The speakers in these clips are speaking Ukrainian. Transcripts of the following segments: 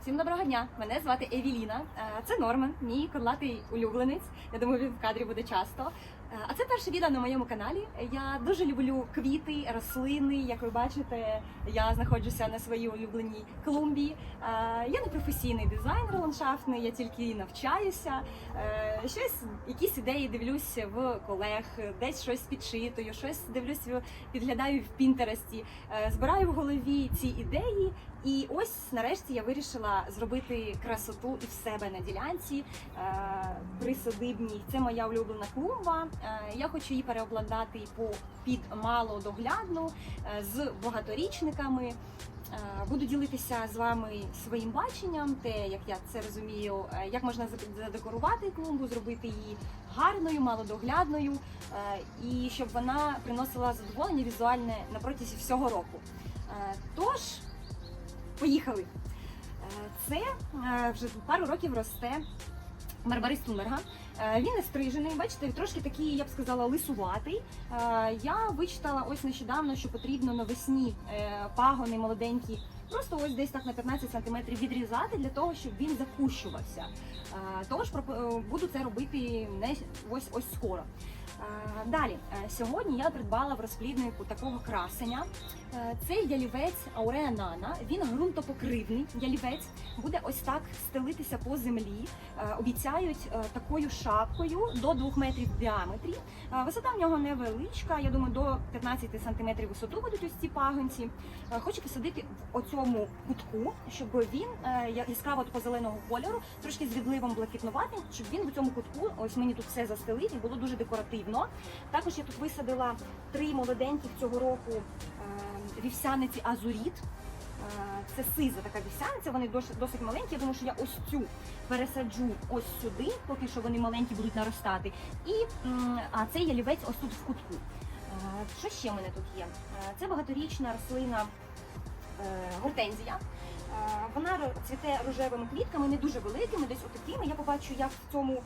Всім доброго дня! Мене звати Евіліна. Е, Це Норман, мій корлатий улюбленець. Я думаю, він в кадрі буде часто. Е, А це перше відео на моєму каналі. Я дуже люблю квіти, рослини. Як ви бачите, я знаходжуся на своїй улюбленій клумбі. Е, Я не професійний дизайнер ландшафтний, я тільки навчаюся. Е, Щось, якісь ідеї дивлюсь в колег, десь щось підчитую, щось дивлюсь, підглядаю в Пінтересті. Збираю в голові ці ідеї. І ось нарешті я вирішила зробити красоту і в себе на ділянці присадибній. Це моя улюблена клумба. Е, я хочу її переобладнати по під малодоглядну е, з багаторічниками. Е, Буду ділитися з вами своїм баченням, те, як я це розумію, як можна задекорувати клумбу, зробити її гарною, малодоглядною, і щоб вона приносила задоволення візуальне на протязі всього року. Тож, поїхали. Це вже пару років росте Барбарис Тунберга. Е, Він не стрижений, бачите, трошки такий, я б сказала, лисуватий. Е, Я вичитала ось нещодавно, що потрібно навесні е, пагони молоденькі, просто ось десь так на 15 см відрізати для того, щоб він закущувався. Е, Тож буду це робити не ось ось скоро. Далі, сьогодні я придбала в розпліднику такого красення. Е, Це ялівець Ауреа Нана. Він ґрунтопокривний ялівець. Буде ось так стелитися по землі. Е, Обіцяють е, такою шапкою до 2 метрів в діаметрі. Висота в нього невеличка. Я думаю, до 15 сантиметрів висоту будуть ось ці пагонці. Хочу посадити в оцьому кутку, щоб він яскраво такого зеленого кольору, трошки з відливом блакитнуватим, щоб він в цьому кутку, ось мені тут все застелив і було дуже декоративно. Також я тут висадила три молоденьких цього року вівсяниці Азуріт. Е, Це сиза така вівсяниця, вони досить, маленькі. Думаю, що я ось цю пересаджу ось сюди, поки що вони маленькі будуть наростати. І а цей ялівець ось тут в кутку. Е, Що ще в мене тут є? Е, Це багаторічна рослина гортензія. Вона цвіте рожевими квітками, не дуже великими, десь отакими. Я побачу, як в цьому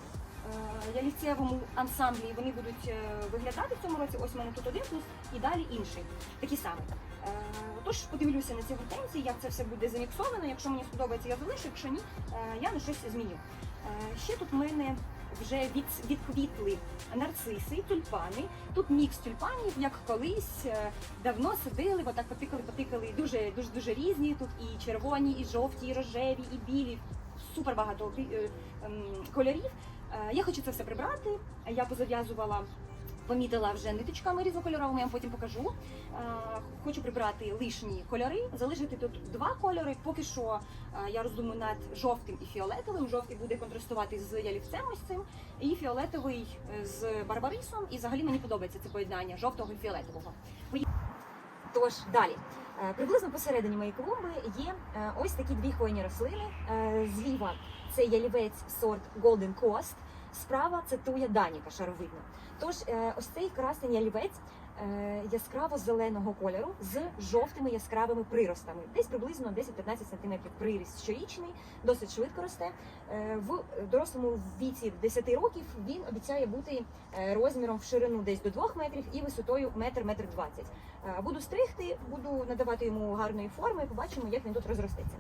ялівцевому ансамблі вони будуть виглядати в цьому році. Ось у мене тут один плюс і далі інший. Такі самі. Е, Тож подивлюся на ці гортензії, як це все буде заміксовано. Якщо мені сподобається, я залишу, якщо ні, е, я на щось зміню. Е, Ще тут в мене вже від, відквітли нарциси, тюльпани. Тут мікс тюльпанів, як колись давно садили, бо так потикали, потикали дуже дуже дуже різні. Тут і червоні, і жовті, і рожеві, і білі. Супер багато ем, кольорів. Я хочу це все прибрати. Я позав'язувала. Помітила вже ниточками різнокольоровими, я вам потім покажу. Е, Хочу прибрати лишні кольори, залишити тут два кольори. Поки що е, я роздумую над жовтим і фіолетовим. Жовтий буде контрастувати з ялівцем ось цим, і фіолетовий е, з барбарисом. І взагалі мені подобається це поєднання жовтого і фіолетового. Тож далі. Приблизно посередині моєї клумби є ось такі дві хвойні рослини. Зліва це ялівець сорт Golden Coast, справа це туя Даніка шаровидна. Тож е, ось цей красний ялівець е, яскраво зеленого кольору з жовтими яскравими приростами. Десь приблизно 10-15 см приріст щорічний, досить швидко росте. Е, В дорослому віці 10 років він обіцяє бути розміром в ширину десь до 2 метрів і висотою метр метр 20. Е, Буду стригти, буду надавати йому гарної форми, побачимо, як він тут розростеться.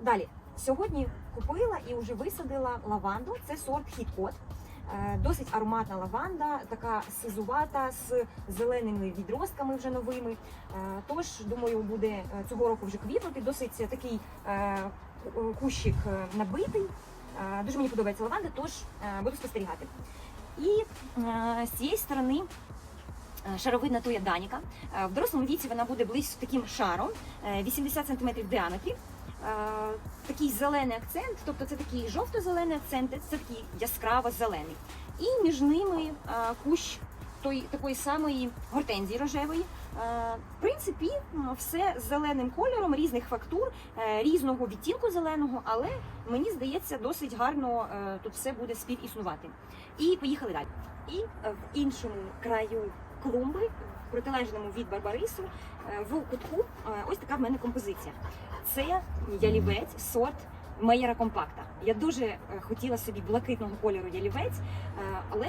Далі. Сьогодні купила і вже висадила лаванду. Це сорт хіткот. Е, Досить ароматна лаванда, така сизувата з зеленими відростками вже новими. Е, Тож, думаю, буде е, цього року вже квітнути. Досить такий кущик набитий. Дуже мені подобається лаванда, тож буду спостерігати. І з цієї сторони шаровидна туя Даніка. В дорослому віці вона буде близько таким шаром, е, 80 см в діаметрі. Е, Такий зелений акцент, тобто це такий жовто-зелений акцент, це такий яскраво зелений. І між ними е, кущ той, такої самої гортензії рожевої. Е, В принципі, все з зеленим кольором, різних фактур, різного відтінку зеленого, але мені здається, досить гарно тут все буде співіснувати. І поїхали далі. І в іншому краю клумби, протилежному від Барбарису, е, в кутку е, ось така в мене композиція. Це ялівець сорт Мейера компакта. Я дуже е, хотіла собі блакитного кольору ялівець, але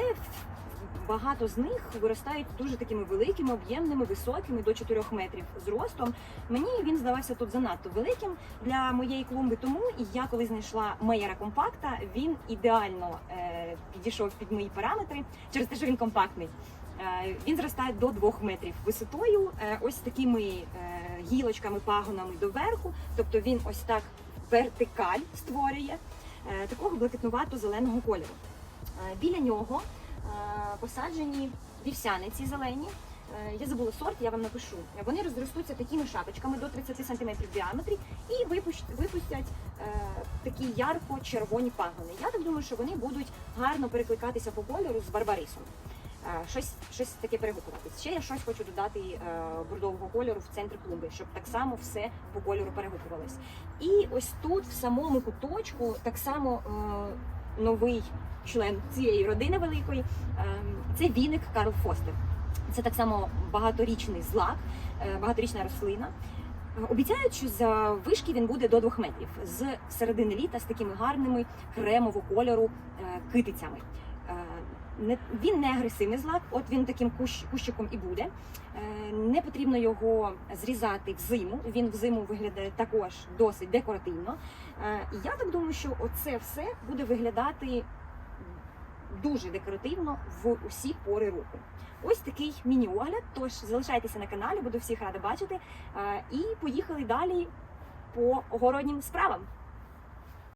багато з них виростають дуже такими великими, об'ємними, високими до 4 метрів зростом. Мені він здавався тут занадто великим для моєї клумби. Тому і я, коли знайшла Мейера компакта, він ідеально підійшов під мої параметри через те, що він компактний. Е, Він зростає до 2 метрів висотою, е, ось такими е, гілочками, пагонами доверху. Тобто він ось так вертикаль створює такого блакитнувато-зеленого кольору. Біля нього посаджені вівсяниці зелені. Я забула сорт, я вам напишу. Вони розростуться такими шапочками до 30 см в діаметрі і випустять е, такі ярко-червоні пагони. Я так думаю, що вони будуть гарно перекликатися по кольору з барбарисом. Е, Щось, щось таке перегукуватись. Ще я щось хочу додати е, бордового кольору в центрі клумби, щоб так само все по кольору перегукувалось. І ось тут, в самому куточку, так само е, новий член цієї родини великої. Це віник Карл Фостер. Це так само багаторічний злак, багаторічна рослина. Обіцяють, що за вишки він буде до двох метрів з середини літа з такими гарними кремового кольору китицями. Не, він не агресивний злак, от він таким кущ, кущиком і буде. Е, Не потрібно його зрізати взиму. Він взиму виглядає також досить декоративно. Е, я так думаю, що оце все буде виглядати дуже декоративно в усі пори року. Ось такий міні-огляд. Тож залишайтеся на каналі, буду всіх рада бачити. Е, І поїхали далі по огороднім справам.